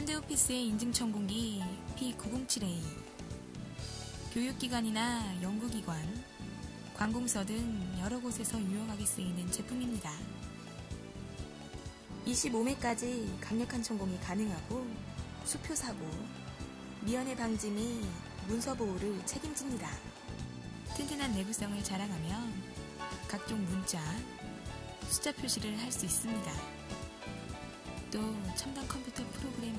현대오피스의 인증천공기 P907A 교육기관이나 연구기관, 관공서 등 여러 곳에서 유용하게 쓰이는 제품입니다. 25매까지 강력한 천공이 가능하고 수표 사고, 미연의 방지 및 문서 보호를 책임집니다. 튼튼한 내구성을 자랑하며 각종 문자, 숫자 표시를 할 수 있습니다. 또 첨단 컴퓨터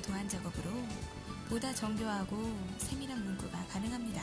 도안 작업으로 보다 정교하고 세밀한 문구가 가능합니다.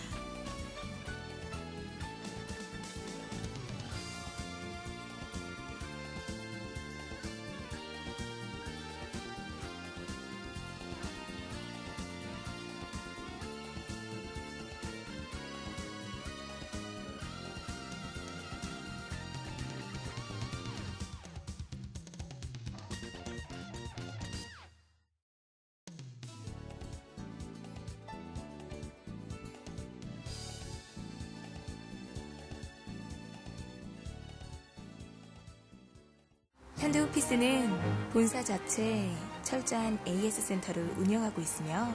현대오피스는 본사 자체 철저한 AS 센터를 운영하고 있으며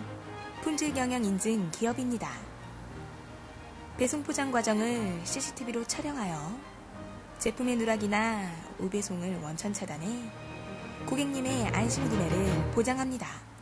품질 경영 인증 기업입니다. 배송 포장 과정을 CCTV로 촬영하여 제품의 누락이나 우배송을 원천 차단해 고객님의 안심 구매를 보장합니다.